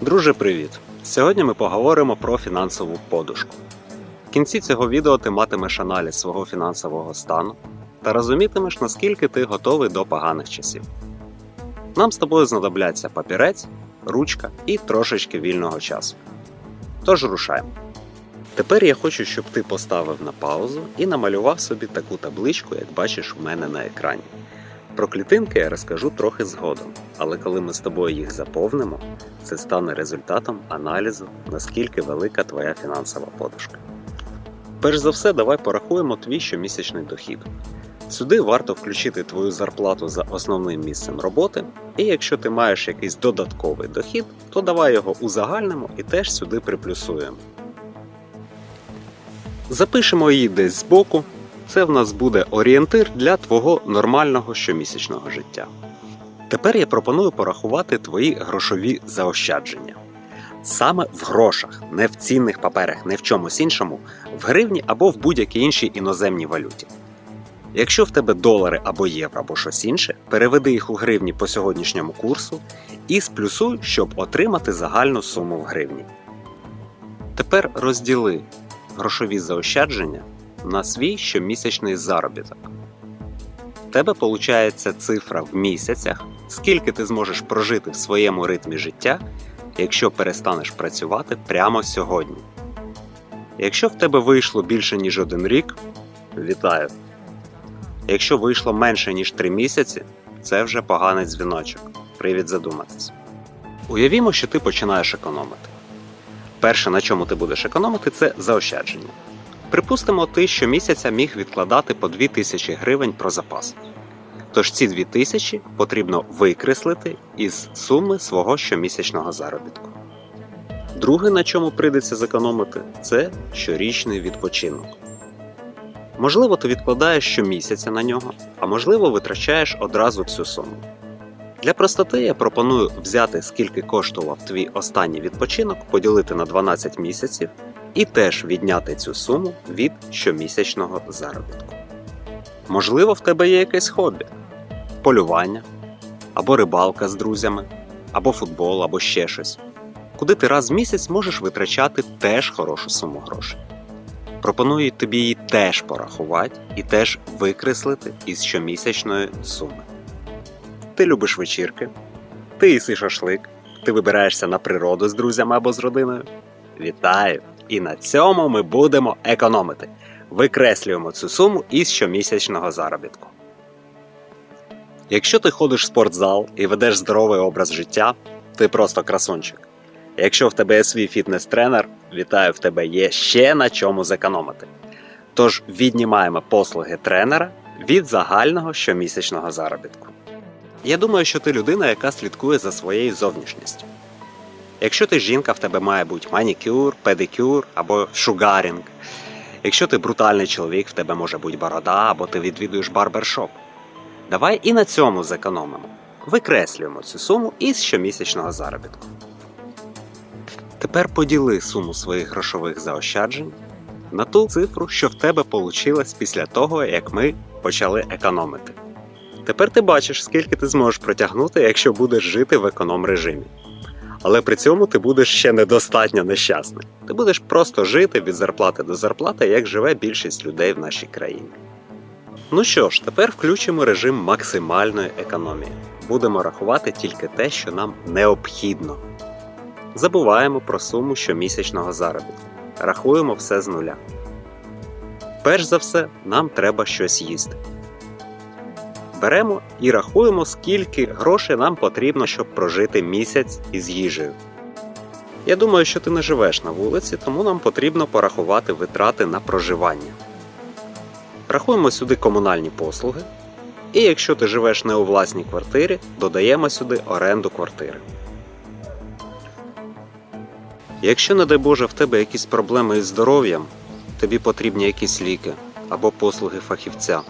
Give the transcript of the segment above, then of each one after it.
Друже, привіт! Сьогодні ми поговоримо про фінансову подушку. В кінці цього відео ти матимеш аналіз свого фінансового стану та розумітимеш, наскільки ти готовий до поганих часів. Нам з тобою знадобляться папірець, ручка і трошечки вільного часу. Тож рушаємо. Тепер я хочу, щоб ти поставив на паузу і намалював собі таку табличку, як бачиш у мене на екрані. Про клітинки я розкажу трохи згодом, але коли ми з тобою їх заповнимо, це стане результатом аналізу, наскільки велика твоя фінансова подушка. Перш за все, давай порахуємо твій щомісячний дохід. Сюди варто включити твою зарплату за основним місцем роботи, і якщо ти маєш якийсь додатковий дохід, то давай його узагальнимо і теж сюди приплюсуємо. Запишемо її десь збоку. Це в нас буде орієнтир для твого нормального щомісячного життя. Тепер я пропоную порахувати твої грошові заощадження. Саме в грошах, не в цінних паперах, не в чомусь іншому, в гривні або в будь-якій іншій іноземній валюті. Якщо в тебе долари або євро, або щось інше, переведи їх у гривні по сьогоднішньому курсу і сплюсуй, щоб отримати загальну суму в гривні. Тепер розділи грошові заощадження на свій щомісячний заробіток. В тебе виходить цифра в місяцях, скільки ти зможеш прожити в своєму ритмі життя, якщо перестанеш працювати прямо сьогодні. Якщо в тебе вийшло більше ніж один рік, вітаю. Якщо вийшло менше ніж 3 місяці, це вже поганий дзвіночок. Привід задуматись. Уявімо, що ти починаєш економити. Перше, на чому ти будеш економити, це заощадження. Припустимо, ти щомісяця міг відкладати по 2000 гривень про запас. Тож ці 2000 потрібно викреслити із суми свого щомісячного заробітку. Друге, на чому прийдеться зекономити, це щорічний відпочинок. Можливо, ти відкладаєш щомісяця на нього, а можливо, витрачаєш одразу всю суму. Для простоти я пропоную взяти, скільки коштував твій останній відпочинок, поділити на 12 місяців і теж відняти цю суму від щомісячного заробітку. Можливо, в тебе є якесь хобі полювання, або рибалка з друзями, або футбол, або ще щось, куди ти раз в місяць можеш витрачати теж хорошу суму грошей. Пропоную тобі її теж порахувати і теж викреслити із щомісячної суми. Ти любиш вечірки, ти їси шашлик, ти вибираєшся на природу з друзями або з родиною. Вітаю! І на цьому ми будемо економити. Викреслюємо цю суму із щомісячного заробітку. Якщо ти ходиш в спортзал і ведеш здоровий образ життя, ти просто красунчик. Якщо в тебе є свій фітнес-тренер, вітаю, в тебе є ще на чому зекономити. Тож віднімаємо послуги тренера від загального щомісячного заробітку. Я думаю, що ти людина, яка слідкує за своєю зовнішністю. Якщо ти жінка, в тебе має бути манікюр, педикюр або шугарінг. Якщо ти брутальний чоловік, в тебе може бути борода або ти відвідуєш барбершоп. Давай і на цьому зекономимо. Викреслюємо цю суму із щомісячного заробітку. Тепер поділи суму своїх грошових заощаджень на ту цифру, що в тебе вийшло після того, як ми почали економити. Тепер ти бачиш, скільки ти зможеш протягнути, якщо будеш жити в економ режимі. Але при цьому ти будеш ще недостатньо нещасний. Ти будеш просто жити від зарплати до зарплати, як живе більшість людей в нашій країні. Ну що ж, тепер включимо режим максимальної економії. Будемо рахувати тільки те, що нам необхідно. Забуваємо про суму щомісячного заробітку. Рахуємо все з нуля. Перш за все, нам треба щось їсти. Беремо і рахуємо, скільки грошей нам потрібно, щоб прожити місяць із їжею. Я думаю, що ти не живеш на вулиці, тому нам потрібно порахувати витрати на проживання. Рахуємо сюди комунальні послуги. І якщо ти живеш не у власній квартирі, додаємо сюди оренду квартири. Якщо, не дай Боже, в тебе якісь проблеми із здоров'ям, тобі потрібні якісь ліки або послуги фахівця,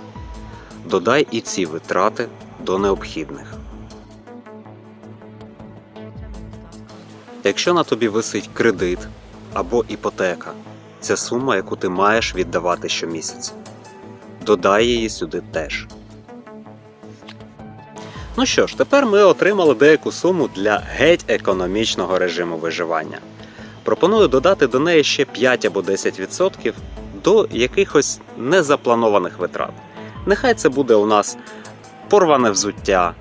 додай і ці витрати до необхідних. Якщо на тобі висить кредит або іпотека, це сума, яку ти маєш віддавати щомісяця. Додай її сюди теж. Ну що ж, тепер ми отримали деяку суму для геть економічного режиму виживання. Пропоную додати до неї ще 5 або 10% до якихось незапланованих витрат. Нехай це буде у нас порване взуття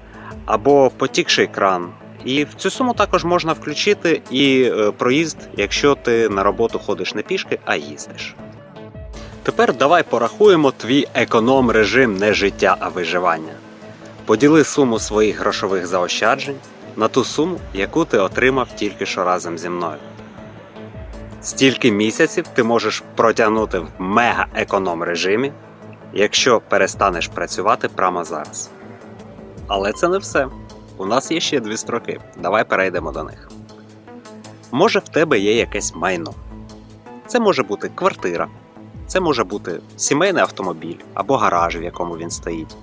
або потікший кран. І в цю суму також можна включити і е, проїзд, якщо ти на роботу ходиш не пішки, а їздиш. Тепер давай порахуємо твій економ режим не життя, а виживання. Поділи суму своїх грошових заощаджень на ту суму, яку ти отримав тільки що разом зі мною. Стільки місяців ти можеш протягнути в мега-економ режимі, якщо перестанеш працювати прямо зараз. Але це не все. У нас є ще дві строки. Давай перейдемо до них. Може, в тебе є якесь майно. Це може бути квартира, це може бути сімейний автомобіль або гараж, в якому він стоїть,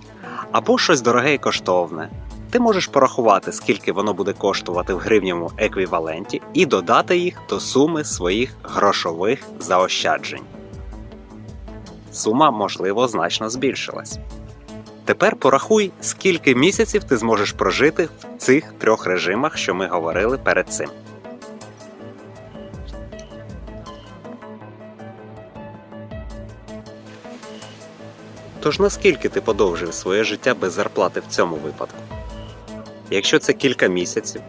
або щось дороге і коштовне. Ти можеш порахувати, скільки воно буде коштувати в гривневому еквіваленті, і додати їх до суми своїх грошових заощаджень. Сума, можливо, значно збільшилась. Тепер порахуй, скільки місяців ти зможеш прожити в цих трьох режимах, що ми говорили перед цим. Тож наскільки ти подовжив своє життя без зарплати в цьому випадку? Якщо це кілька місяців,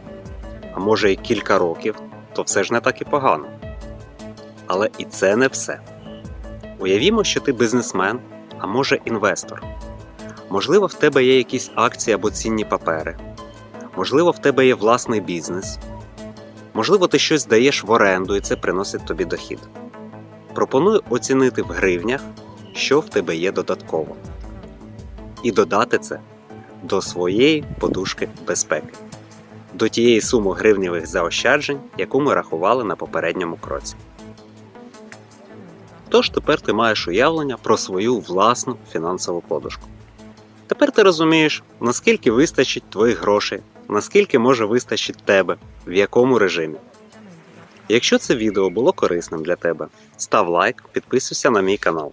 а може і кілька років, то все ж не так і погано. Але і це не все. Уявімо, що ти бізнесмен, а може інвестор. Можливо, в тебе є якісь акції або цінні папери. Можливо, в тебе є власний бізнес. Можливо, ти щось даєш в оренду і це приносить тобі дохід. Пропоную оцінити в гривнях, що в тебе є додатково. І додати це до своєї подушки безпеки, до тієї суми гривневих заощаджень, яку ми рахували на попередньому кроці. Тож тепер ти маєш уявлення про свою власну фінансову подушку. Тепер ти розумієш, наскільки вистачить твоїх грошей, наскільки може вистачить тебе, в якому режимі. Якщо це відео було корисним для тебе, став лайк, підписуйся на мій канал.